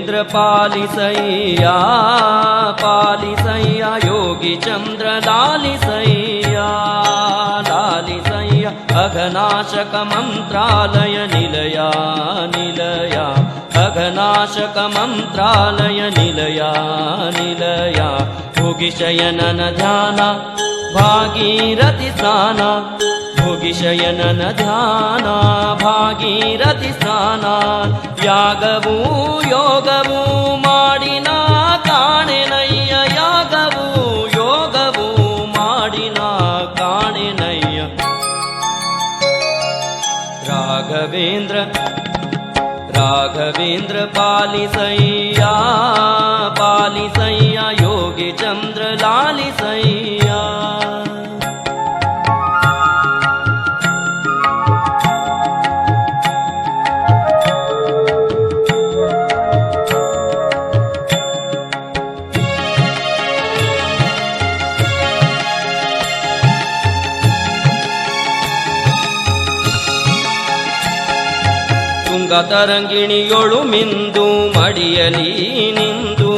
न्द्र पालिसैया योगिचन्द्रलालिसैया लालिसैया अघनाशकमन्त्रालय निलया निलया अघनाशकमन्त्रालय निलया निलया भोगिशयनन जाना भागीरथिसाना ಭೋಗಿಶಯನನ ಶಯನನ ಭಾಗೀರಥಿ ಸ್ನಾನ ಭೋಗಿಶಯನನ ಧ್ಯಾನ, ಭಾಗೀರಥಿ ಸ್ನಾನ, ಯಾಗವೂ, ಯೋಗವೂ ಮಾಡಿನ ಕಾಣೆನಯ್ಯ राघवेन्द्र ಯೋಗವೂ ಮಾಡಿನ ಕಾಣೆನಯ್ಯ. ರಾಘವೇಂದ್ರ ರಾಘವೇಂದ್ರ ಪಾಲಿಸಯ್ಯ ಪಾಲಿಸಯ್ಯ ಯೋಗಿ ಚಂದ್ರ ಲಾಲಿಸಯ್ಯ ತುಂಗ ತರಂಗಿಣಿಯೊಳು ಮಿಂದು ಮಡಿಯಲಿ ನಿಂದು,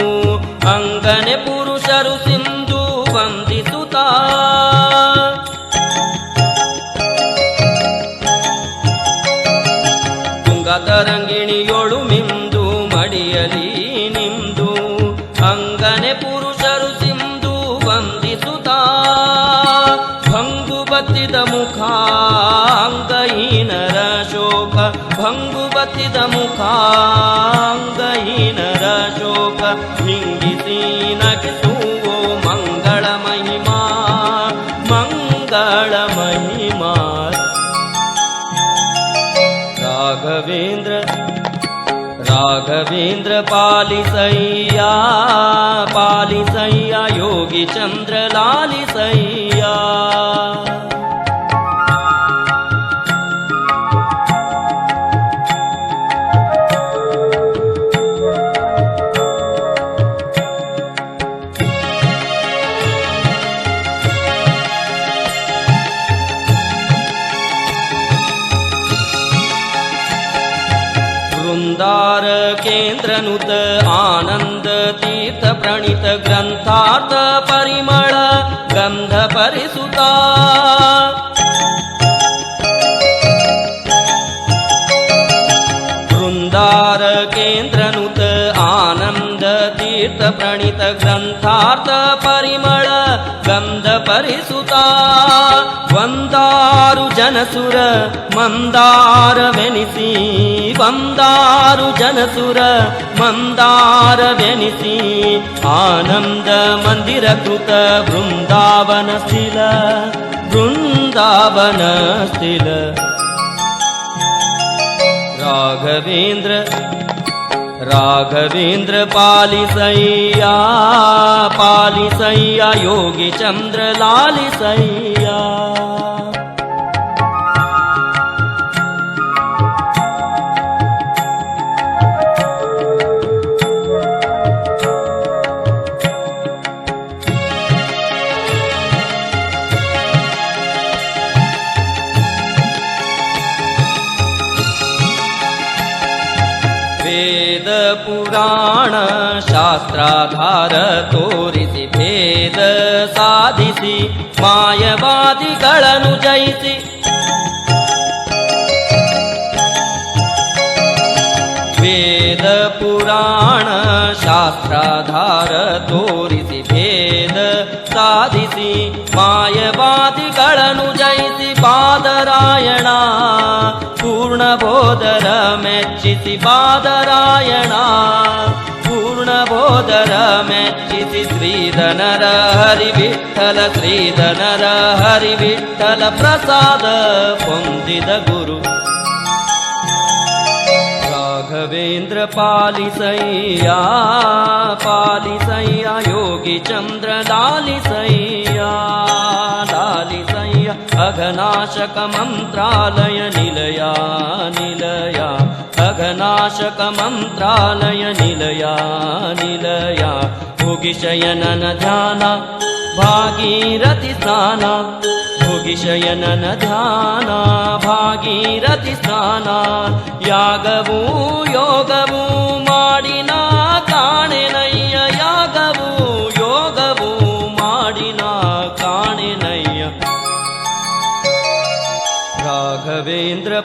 ಅಂಗನೆ ಪುರುಷರು ಸಿಂಧು ವಂದಿಸುತ್ತಾ ತುಂಗ ತರಂಗಿಣಿಯೊಳು ಮಿಂದು ಮಡಿಯಲಿ ನಿಂದು, ಅಂಗನೆ ಪುರುಷರು ಸಿಂಧು ವಂದಿಸುತ್ತಾ ಭಂಗು ಬತ್ತಿದ ಮುಖ ಅಂಗಹೀನರ शोक भङ्गुवतिद मुखाङ्गहीन रशोक हिङ्गिसीनकिसू मङ्गलमहिमा मङ्गलमहिमा राघवेन्द्र राघवेन्द्र पालिसैया पालिसैया योगिचन्द्र लालिसैया। ಕೇಂದ್ರನುತ ಆನಂದ ತೀರ್ಥ ಪ್ರಣೀತ ಗ್ರಂಥಾರ್ಥ ಪರಿಮಳ ಗಂಧ ಪರಿಸುತ. ಬೃಂದಾರ ಕೇಂದ್ರನುತ ಆನಂದ ತೀರ್ಥ ಪ್ರಣೀತ ಗ್ರಂಥಾರ್ಥ ಪರಿಮಳ ಗಂಧ ಪರಿಸುತ. ವಂದಾರು ಜನಸುರ ಮಂದಾರವೆನಿಸಿ ವಂದಾರು ಜನಸುರ ಮಂದಾರವೆನಿಸಿ ಆನಂದ ಮಂದಿರ ಕೃತ ಬೃಂದಾವನ ಸ್ಥಿಲ ಬೃಂದಾವನ ಸ್ಥಿಲ ರಾಘವೇಂದ್ರ ರಾಘವೇಂದ್ರ ಪಾಲಿಸಯ್ಯ ಪಾಲಿಸಯ್ಯ ಯೋಗಿ ಚಂದ್ರ ಶಾಸ್ತ್ರಾಧಾರ ತೋರಿಸಿ ಭೇದ ಸಾಧಿಸಿ, ಮಾಯವಾದಿಗಳನ್ನು ಜಯಿಸಿ. ವೇದ ಪುರಾಣ ಶಾಸ್ತ್ರಾಧಾರ ತೋರಿಸಿ ಭೇದ ಸಾಧಿಸಿ, ಮಾಯವಾದಿಗಳನ್ನು ಜಯಿಸಿ. ಬಾದರಾಯಣ ಪೂರ್ಣಬೋಧರ ಮೆಚ್ಚಿಸಿ ಬಾದರಾಯಣ र मेच्चिति श्रीधनर हरिविठ्ठल श्रीधनर हरिविठ्ठल प्रसाद पुद गुरु राघवेन्द्र पालिसैया पालिसैया योगी चन्द्र दालिसैया लालिसय्या अघनाशकमन्त्रालय निलया नाशक मन्त्रालय निलया निलया भुगिशयनन ध्याना भागीरथि स्नाना भुगिशयनन ध्याना भागीरथि स्नाना यागवू योगवू माडिना काणेनय्य यागवू योगवू माडिना काणेनय्य राघवेन्द्र